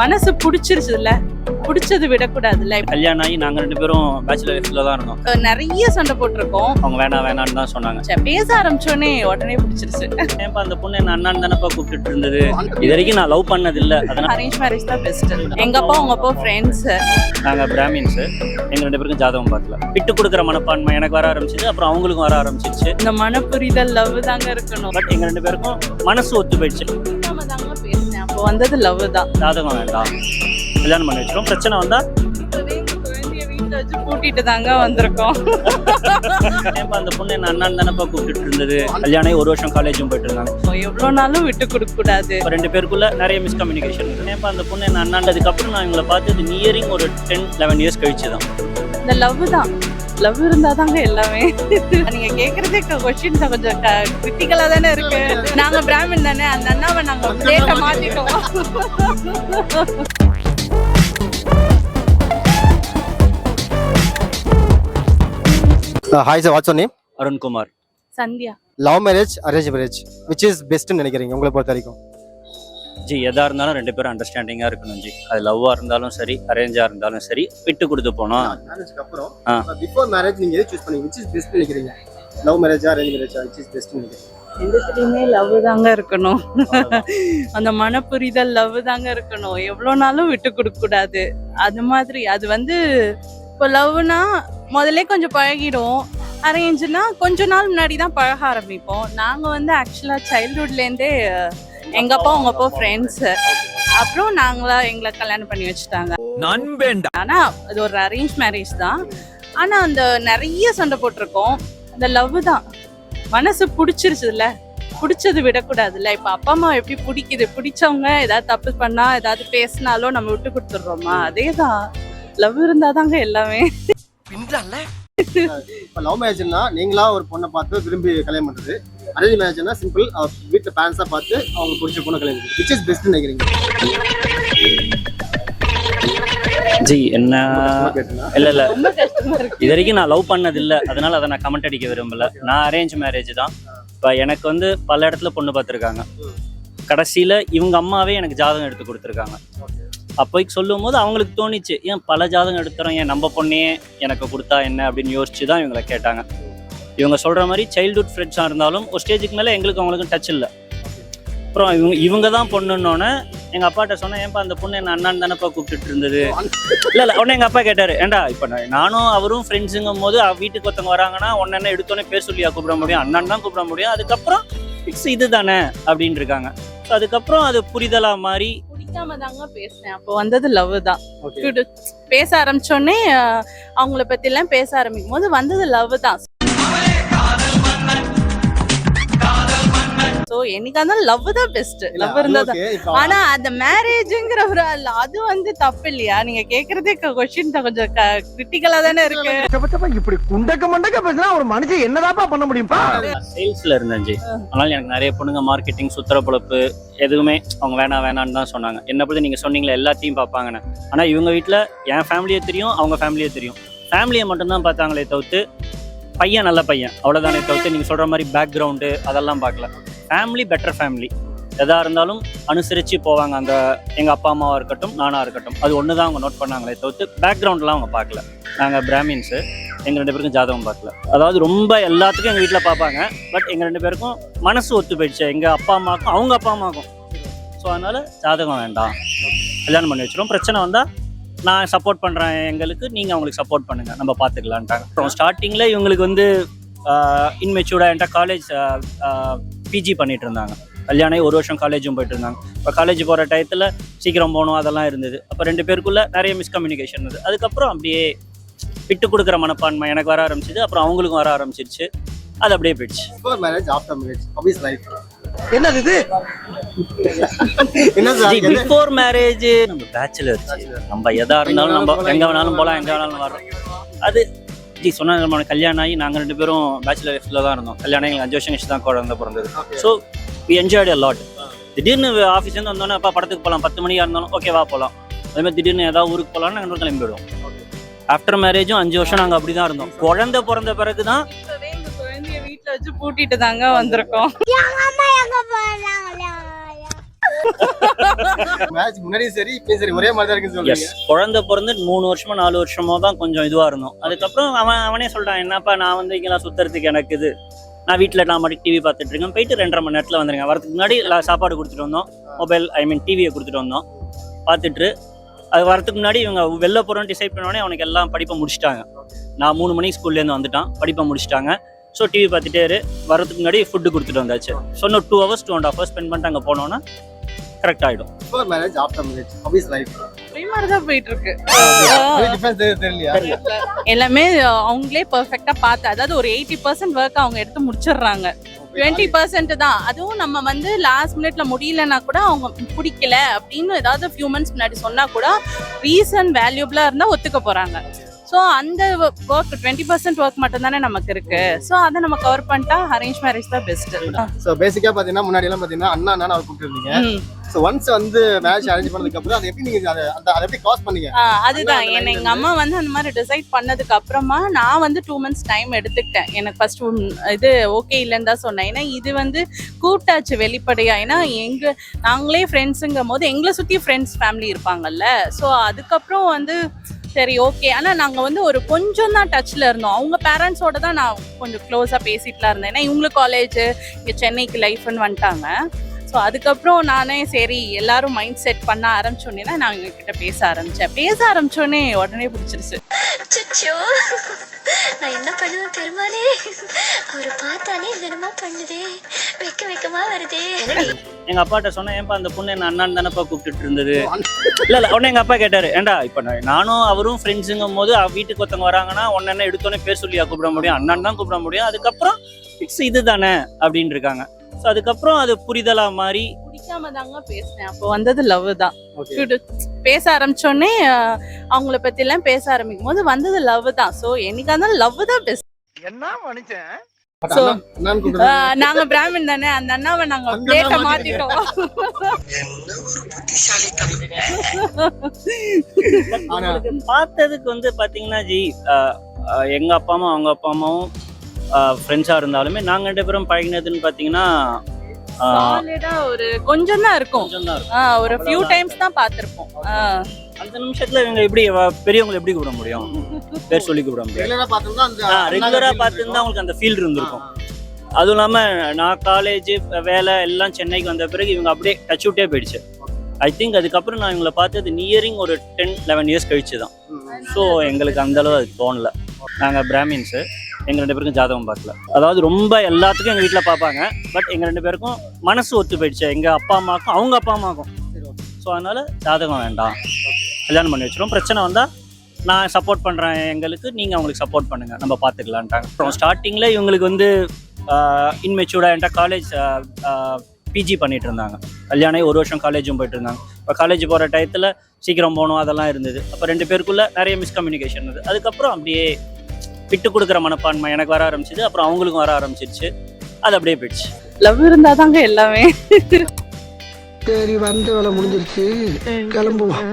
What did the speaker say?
மனசு பிடிச்சிருச்சுல்ல பிடிச்சது விடக்கூடாதுல்ல? கல்யாணம் ஆகி நாங்கள் ரெண்டு பேரும் பேச்சுலர் லைஃப்ல தான் இருந்தோம். நிறைய சண்டை போட்டிருக்கோம். அவங்க வேணாம் வேணாம்னு தான் சொன்னாங்க. பேச ஆரம்பிச்சோடனே உடனே பிடிச்சிருச்சு. ஏன்பா அந்த பொண்ணு என்ன அண்ணான்னு தானேப்பா கூப்பிட்டுட்டு இருந்தது? இது வரைக்கும் நான் லவ் பண்ணது இல்லை அதனால அரேஞ்ச் மேரேஜ் தான் பெஸ்ட் எங்க அப்பா உங்க அப்பா ஃப்ரெண்ட்ஸ் நாங்கள் பிராமின்ஸ். எங்க ரெண்டு பேருக்கும் ஜாதகம் பார்க்கல. விட்டு கொடுக்குற மனப்பான்மை எனக்கு வர ஆரம்பிச்சிது அப்புறம் அவங்களுக்கும் வர ஆரம்பிச்சிருச்சு. இந்த மன புரிதல் லவ் தாங்க இருக்கணும். பட் எங்க ரெண்டு பேருக்கும் மனசு ஒத்து போயிடுச்சு. வந்தது லவ் தான். ஜாதகம் வேண்டாம் கல்யாணம் பண்ணி வச்சிரும் பிரச்சனை வந்தா பூட்டிட்டு தாங்க வந்திருக்கோம். அந்த பொண்ணு என்ன அண்ணான்னு தானேப்பா கூப்பிட்டுட்டு இருந்தது? கல்யாணம் ஒரு வருஷம் காலேஜும் போயிட்டு இருந்தாங்க. எவ்வளவு நாளும் விட்டு கொடுக்க கூடாது. ரெண்டு பேருக்குள்ள நிறைய மிஸ்கம்யூனிகேஷன் ஏன்பா அந்த பொண்ணு என்ன அண்ணாண்டதுக்கு அப்புறம் நான் இவங்களை பார்த்தது நியரிங் ஒரு டென் லெவன் இயர்ஸ் கழிச்சு தான் இந்த லவ் தான். லவ் இருந்தா தாங்க எல்லாமே. நீங்க கேக்குறதே கொஸ்டின் கொஞ்சம் கிரிட்டிக்கலா தானே இருக்கு. நாங்க பிராமின் தானே அந்த அண்ணாவை நாங்க டேட்ட மாத்திட்டோம். Hi sir what's name Arunkumar. Sandhya. Love marriage arrange marriage which is பெஸ்ட்னு நினைக்கிறீங்க உங்களை பொறுத்த வரைக்கும்? ஜி எதா இருந்தாலும் ரெண்டு பேரும் அண்டர்ஸ்டாண்டிங்காக இருக்கணும் ஜி. அது லவ்வாக இருந்தாலும் சரி அரேஞ்சாக இருந்தாலும் சரி விட்டு கொடுத்து போனோம் அப்புறம் ஆ. பிஃபோர் மேரேஜ் நீங்க எது சூஸ் பண்ணீங்க விச் இஸ் பெஸ்ட் நினைக்கிறீங்க? லவ் மேரேஜா அரேஞ்ச் மேரேஜா விச் இஸ் பெஸ்ட் நினைக்கிறீங்க? ரெண்டுத்துலயுமே லவ் தாங்க இருக்கணும். அந்த மன புரிதல் லவ் தாங்க இருக்கணும். எவ்வளவு நாளும் விட்டு கொடுக்க கூடாது. அது மாதிரி அது வந்து இப்போ லவ்னா முதல்ல கொஞ்சம் பழகிடும். அரேஞ்சுனா கொஞ்ச நாள் முன்னாடி தான் பழக ஆரம்பிப்போம். நாங்க வந்து ஆக்சுவலா சைல்ட்ஹுட்லேருந்தே எங்க அப்பா உங்க அப்பா ஃப்ரெண்ட்ஸ் அப்புறம் நாங்களா எங்களை கல்யாணம் பண்ணி வச்சுட்டாங்க. நண்பேண்டா. ஆனா அது ஒரு அரேஞ்ச் மேரேஜ் தான். ஆனா அந்த நிறைய சண்டை போட்டிருக்கோம். அந்த லவ் தான். மனசு பிடிச்சிருச்சுல்ல? பிடிச்சது விடக்கூடாதுல்ல? இப்ப அப்பா அம்மா எப்படி பிடிக்குது? பிடிச்சவங்க ஏதாவது தப்பு பண்ணா ஏதாவது பேசினாலும் நம்ம விட்டு கொடுத்துடுறோமா? அதேதான். லவ் இருந்தாதாங்க எல்லாமே. இப்போ லவ் மேரேஜ்னா நீங்களா ஒரு பொண்ணை பார்த்து விரும்பி கல்யாணம் பண்றது. அரேஞ்ச் மேரேஜ்னா சிம்பிள் வீட்டில் பேரண்ட்ஸாக பார்த்து அவங்க பிடிச்ச பொண்ணை கல்யாணம் விச் இஸ் பெஸ்ட் நினைக்கிறீங்க? ஜி என்ன? இல்லை இல்லை. இது வரைக்கும் நான் லவ் பண்ணது இல்லை அதனால அதை நான் கமெண்ட் அடிக்க விரும்பல. நான் அரேஞ்ச் மேரேஜ் தான். இப்போ எனக்கு வந்து பல இடத்துல பொண்ணு பார்த்துருக்காங்க. கடைசியில் இவங்க அம்மாவே எனக்கு ஜாதகம் எடுத்து கொடுத்துருக்காங்க. அப்போதைக்கு சொல்லும் போது அவங்களுக்கு தோணிச்சு ஏன் பல ஜாதகம் எடுத்துறோம் ஏன் நம்ம பொண்ணையே எனக்கு கொடுத்தா என்ன? அப்படின்னு யோசிச்சு தான் இவங்களை கேட்டாங்க. இவங்க சொல்கிற மாதிரி சைல்ட்ஹுட் ஃப்ரெண்ட்ஸாக இருந்தாலும் ஒரு ஸ்டேஜுக்கு மேலே எங்களுக்கு அவங்களுக்கும் டச் இல்லை. அப்புறம் இவங்க இவங்க தான் பொண்ணுன்னொன்னே எங்கள் அப்பாட்ட சொன்னேன் ஏன்பா அந்த பொண்ணு என்ன அண்ணான்னு தானேப்பா கூப்பிட்டுட்டு இருந்தது? இல்லை இல்லை உடனே எங்கள் அப்பா கேட்டார் ஏண்டா இப்போ நானும் அவரும் ஃப்ரெண்ட்ஸுங்கும் போது வீட்டுக்கு ஒருத்தவங்க வராங்கன்னா உடனே என்ன எடுத்தோன்னே பேர் சொல்லியா கூப்பிட முடியும்? அண்ணன் தான் கூப்பிட முடியும்? அதுக்கப்புறம் இட்ஸ் இது தானே அப்படின்னு இருக்காங்க. அதுக்கப்புறம் அது புரிதலாக மாறி பிடிக்காம தாங்க பேசினேன். அப்போ வந்தது லவ் தான். பேச ஆரம்பிச்சோடனே அவங்கள பத்தி எல்லாம் பேச ஆரம்பிக்கும் போது வந்தது லவ் தான். என்னைக்கா இருந்தாலும் லவ் தான் பெஸ்ட் லவ் இருந்தா தான். ஆனா அந்த மேரேஜ்ங்கிற ஒரு அல்ல அது வந்து தப்பு இல்லையா நீங்க கேக்குறதே கொஸ்டின் கொஞ்சம் கிரிட்டிக்கலா தானே இருக்கு. இப்படி குண்டக்க மண்டக்க பேசினா ஒரு மனுஷன் என்னதாப்பா பண்ண முடியும்பா சேல்ஸில் இருந்தேன் ஜி. அதனால எனக்கு நிறைய பொண்ணுங்க மார்க்கெட்டிங் சுத்திர பொழப்பு எதுவுமே அவங்க வேணாம் வேணான்னு தான் சொன்னாங்க. என்ன பற்றி நீங்கள் சொன்னீங்களே எல்லாத்தையும் பார்ப்பாங்கன்னு. ஆனால் இவங்க வீட்டில் என் ஃபேமிலியே தெரியும் அவங்க ஃபேமிலியே தெரியும். ஃபேமிலியை மட்டும்தான் பார்த்தாங்களே தவிர்த்து பையன் நல்ல பையன். அவ்வளோதானே தவிர்த்து நீங்கள் சொல்கிற மாதிரி பேக்ரவுண்டு அதெல்லாம் பார்க்கல. ஃபேமிலி பெட்டர் ஃபேமிலி எதாக இருந்தாலும் அனுசரித்து போவாங்க. அந்த எங்கள் அப்பா அம்மாவாக இருக்கட்டும் நானாக இருக்கட்டும். அது ஒன்று தான் அவங்க நோட் பண்ணாங்களே தவிர்த்து பேக்ரவுண்ட்லாம் அவங்க பார்க்கல. நாங்கள் பிராமின்ஸு எங்கள் ரெண்டு பேருக்கும் ஜாதகம் பார்க்கல. அதாவது ரொம்ப எல்லாத்துக்கும் எங்கள் வீட்டில் பார்ப்பாங்க. பட் எங்கள் ரெண்டு பேருக்கும் மனசு ஒத்து போயிடுச்சு. எங்கள் அப்பா அம்மாவுக்கும் அவங்க அப்பா அம்மாவுக்கும் ஸோ அதனால் ஜாதகம் வேண்டாம். கல்யாணம் பண்ணி வச்சிடும் பிரச்சனை வந்தால் நான் சப்போர்ட் பண்ணுறேன் எங்களுக்கு நீங்கள் அவங்களுக்கு சப்போர்ட் பண்ணுங்கள் நம்ம பார்த்துக்கலான்ட்டாங்க அப்புறம் ஸ்டார்டிங்கில் இவங்களுக்கு வந்து இன்மெச்சூர்டாக என்கிட்ட காலேஜ் பிஜி பண்ணிட்டு இருந்தாங்க கல்யாணம் ஒரு வருஷம் காலேஜும் போயிட்டு இருந்தாங்க இப்போ காலேஜ் போகிற டயத்தில் சீக்கிரம் போகணும் அதெல்லாம் இருந்தது. அப்போ ரெண்டு பேருக்குள்ள நிறைய மிஸ்கம்யூனிகேஷன் இருந்தது. அதுக்கப்புறம் அப்படியே விட்டு கொடுக்குற மனப்பான்மை எனக்கு வர ஆரம்பிச்சது. அப்புறம் அவங்களுக்கும் வர ஆரம்பிச்சிருச்சு. அது அப்படியே போயிடுச்சு. Before marriage after marriage how is life என்னது இது? பிஃபோர் மேரேஜ் நம்ம பேச்சுலர் நம்ம எதா இருந்தாலும் நம்ம எங்க வேணாலும் போகலாம் எங்க வேணாலும் வரோம் அது ஜி சொன்ன நம்ம கல்யாணம் ஆகி நாங்கள் ரெண்டு பேரும் பேச்சுலர் லைஃப்ல தான் இருந்தோம். கல்யாணம் எங்களுக்கு அஞ்சு வருஷம் கழிச்சு தான் குழந்தை பிறந்தது. So we enjoyed a lot. திடீர்னு ஆஃபீஸ்லேருந்து வந்தோன்னே அப்பா படத்துக்கு போகலாம் பத்து மணியாக இருந்தாலும் ஓகே வா போகலாம் அதே மாதிரி திடீர்னு ஏதாவது ஊருக்கு போகலாம்னு நாங்கள் கிளம்பிடுவோம் ஆஃப்டர் மேரேஜும் அஞ்சு வருஷம் நாங்கள் அப்படி தான் இருந்தோம் குழந்தை பிறந்த பிறகு தான் வீட்டுல வச்சு பூட்டிட்டு தாங்க வந்திருக்கோம். மேரேஜ் முன்னாடியும் சரி இப்பயும் சரி ஒரே மாதிரி தான் இருக்குன்னு எஸ் குழந்தை பிறந்து மூணு வருஷமோ நாலு வருஷமோ தான் கொஞ்சம் இதுவாக இருந்தோம். அதுக்கப்புறம் அவன் அவனே சொல்றான் என்னப்பா நான் வந்து இங்கெல்லாம் சுற்றுறதுக்கு எனக்கு இது. நான் வீட்டில் நான் மட்டும் டிவி பார்த்துட்டு இருக்கேன். போயிட்டு ரெண்டரை மணி நேரத்தில் வந்துருங்க வரதுக்கு முன்னாடி சாப்பாடு கொடுத்துட்டு வந்தோம். மொபைல் ஐ மீன் டிவியை கொடுத்துட்டு வந்தோம். பார்த்துட்டு அது வரதுக்கு முன்னாடி இவங்க வெளில போகிறோன்னு டிசைட் பண்ணோடனே அவனுக்கு எல்லாம் படிப்பை முடிச்சிட்டாங்க. நான் மூணு மணிக்கு ஸ்கூல்லேருந்து வந்துட்டான். படிப்பை முடிச்சிட்டாங்க. ஸோ டிவி பார்த்துட்டே இரு. வரதுக்கு முன்னாடி ஃபுட்டு கொடுத்துட்டு வந்தாச்சு. ஸோ இன்னும் two hours two and hours spend பண்ணிட்டு அங்கே போனோன்னா கரெக்ட் ஆகிடும் before marriage after marriage how is life ஒரே மாதிரி தான் போயிட்டு இருக்கு டிஃபரன்ஸ் தெரியலையா? எல்லாமே அவங்களே பெர்ஃபெக்டா பார்த்து அதாவது ஒரு எயிட்டி பர்சன்ட் ஒர்க் அவங்க எடுத்து முடிச்சிடுறாங்க. டுவெண்ட்டி பர்சன்ட் தான். அதுவும் நம்ம வந்து லாஸ்ட் மினிட்ல முடியலன்னா கூட அவங்க பிடிக்கல அப்படின்னு ஏதாவது ஃபியூ மந்த்ஸ் முன்னாடி சொன்னா கூட ரீசன் வேல்யூபிளா இருந்தா ஒத்துக்க போறாங்க. ஸோ அந்த ஒர்க் டுவெண்ட்டி பர்சன்ட் ஒர்க் மட்டும் தானே நமக்கு இருக்கு. ஸோ அதை நம்ம கவர் பண்ணிட்டா அரேஞ்ச் மேரேஜ் தான் பெஸ்ட் ஸோ பேசிக்கா பாத்தீங்கன்னா முன்னாடி எல்லாம் பாத்தீங்கன்னா அண்ணா அண்ணா அவர் கூப்பிட்டுருந்தீங்க. ஸோ ஒன்ஸ் வந்து மேரேஜ் அரேஞ்ச் பண்ணதுக்கு அப்புறம் அதை எப்படி நீங்க அதை அதை எப்படி கிராஸ் பண்ணீங்க? அதுதான். என்ன எங்க அம்மா வந்து அந்த மாதிரி டிசைட் பண்ணதுக்கு அப்புறமா நான் வந்து டூ மந்த்ஸ் டைம் எடுத்துக்கிட்டேன். எனக்கு ஃபர்ஸ்ட் இது ஓகே இல்லைன்னு தான் சொன்னேன். ஏன்னா இது வந்து கூட்டாச்சு வெளிப்படையா. ஏன்னா எங்க நாங்களே ஃப்ரெண்ட்ஸுங்கும் போது எங்களை சுத்தி ஃப்ரெண்ட்ஸ் ஃபேமிலி இருப்பாங்கல்ல. ஸோ அதுக்கப்புறம் வந்து சரி ஓகே ஆனால் நாங்கள் வந்து ஒரு கொஞ்சம் தான் டச்சில் இருந்தோம். அவங்க பேரண்ட்ஸோட தான் நான் கொஞ்சம் க்ளோஸாக பேசிட்டுலாம் இருந்தேன். ஏன்னா இவங்களுக்கு காலேஜ் இங்கே சென்னைக்கு லைஃப்னு வந்துட்டாங்க. ஸோ அதுக்கப்புறம் நானே சரி எல்லாரும் மைண்ட் செட் பண்ண ஆரம்பிச்சோன்னே தான் நான் கிட்ட பேச ஆரம்பிச்சேன். பேச ஆரம்பிச்சோடனே உடனே பிடிச்சிருச்சு. நான் என்ன பண்ணுவேன் பெருமாளே? அவரை பார்த்தாலே என்னமா பண்ணுதே. வெக்க வெக்கமா வருதே. எங்க அப்பாட்ட சொன்னேன் ஏன்பா அந்த பொண்ணு என்ன அண்ணான்னு தானப்பா கூப்பிட்டுட்டு இருந்தது? இல்ல இல்ல உடனே எங்க அப்பா கேட்டாரு ஏன்டா இப்ப நான் நானும் அவரும் ஃப்ரெண்ட்ஸுங்கும் போது வீட்டுக்கு ஒருத்தவங்க வராங்கன்னா உடனே என்ன எடுத்தோன்னே பேர் சொல்லியா கூப்பிட முடியும்? அண்ணன் தான் கூப்பிட முடியும். அதுக்கப்புறம் ஃபிக்ஸ் இதுதானே அப்படின்னு இருக்காங்க. ஸோ அதுக்கப்புறம் அது புரிதலா மாதிரி பிடிக்காம தாங்க பேசினேன். அப்போ வந்தது லவ் தான். பேச ஆரம்பிச்சோடனே அவங்கள பத்தி எல்லாம் பேச ஆரம்பிக்கும் போது வந்தது லவ் தான். ஸோ என்னைக்கா இருந்தாலும் லவ் தான் பெஸ்ட் என்ன மனுஷன்? நாங்க பிராமின் தானே அந்த அண்ணாவை நாங்க பிளேட்டை மாத்திட்டோம். பார்த்ததுக்கு வந்து பாத்தீங்கன்னா ஜி எங்க அப்பா அம்மா அவங்க அப்பா அம்மாவும் ஃப்ரெண்ட்ஸா இருந்தாலுமே நாங்க ரெண்டு பேரும் பழகினதுன்னு சாலிடா ஒரு கொஞ்சம் தான் இருக்கும். ஒரு ஃபியூ டைம்ஸ் தான் பார்த்திருப்போம். அந்த நிமிஷத்துல இவங்க எப்படி பெரியவங்களை எப்படி கூப்பிட முடியும்? பேர் சொல்லி கூப்பிட அந்த ரெகுலரா பார்த்துருந்தா அவங்களுக்கு அந்த ஃபீல் இருந்திருக்கும். அதுவும் இல்லாம நான் காலேஜ் வேலை எல்லாம் சென்னைக்கு வந்த பிறகு இவங்க அப்படியே டச் விட்டே போயிடுச்சு. ஐ திங்க் அதுக்கப்புறம் நான் இவங்களை பார்த்தது நியரிங் ஒரு டென் லெவன் இயர்ஸ் கழிச்சு தான் ஸோ எங்களுக்கு அந்த அளவு அது தோணல. நாங்கள் பிராமின்ஸு. எங்கள் ரெண்டு பேருக்கும் ஜாதகம் பார்க்கல. அதாவது ரொம்ப எல்லாத்துக்கும் எங்கள் வீட்டில் பார்ப்பாங்க. பட் எங்கள் ரெண்டு பேருக்கும் மனசு ஒத்து போயிடுச்சு. எங்கள் அப்பா அம்மாவுக்கும் அவங்க அப்பா அம்மாவுக்கும் ஸோ அதனால் ஜாதகம் வேண்டாம். கல்யாணம் பண்ணி வச்சிடும் பிரச்சனை வந்தால் நான் சப்போர்ட் பண்ணுறேன் எங்களுக்கு நீங்கள் அவங்களுக்கு சப்போர்ட் பண்ணுங்கள் நம்ம பார்த்துக்கலான்ட்டாங்க. அப்புறம் ஸ்டார்டிங்கில் இவங்களுக்கு வந்து இன்மெச்சூர்டாக என்கிட்ட காலேஜ் பிஜி பண்ணிட்டு இருந்தாங்க. கல்யாணம் ஒரு வருஷம் காலேஜும் போயிட்டு இருந்தாங்க. இப்போ காலேஜ் போகிற டயத்தில் சீக்கிரம் போகணும். அதெல்லாம் இருந்தது. அப்போ ரெண்டு பேருக்குள்ளே நிறைய மிஸ்கம்யூனிகேஷன் இருந்தது. அதுக்கப்புறம் அப்படியே விட்டு கொடுக்குற மனப்பான்மை எனக்கு வர ஆரம்பிச்சிது அப்புறம் அவங்களுக்கும் வர ஆரம்பிச்சிருச்சு. அது அப்படியே போயிடுச்சு. லவ் இருந்தாதாங்க எல்லாமே. சரி வந்த வேலை முடிஞ்சிருச்சு. கிளம்புவோம்.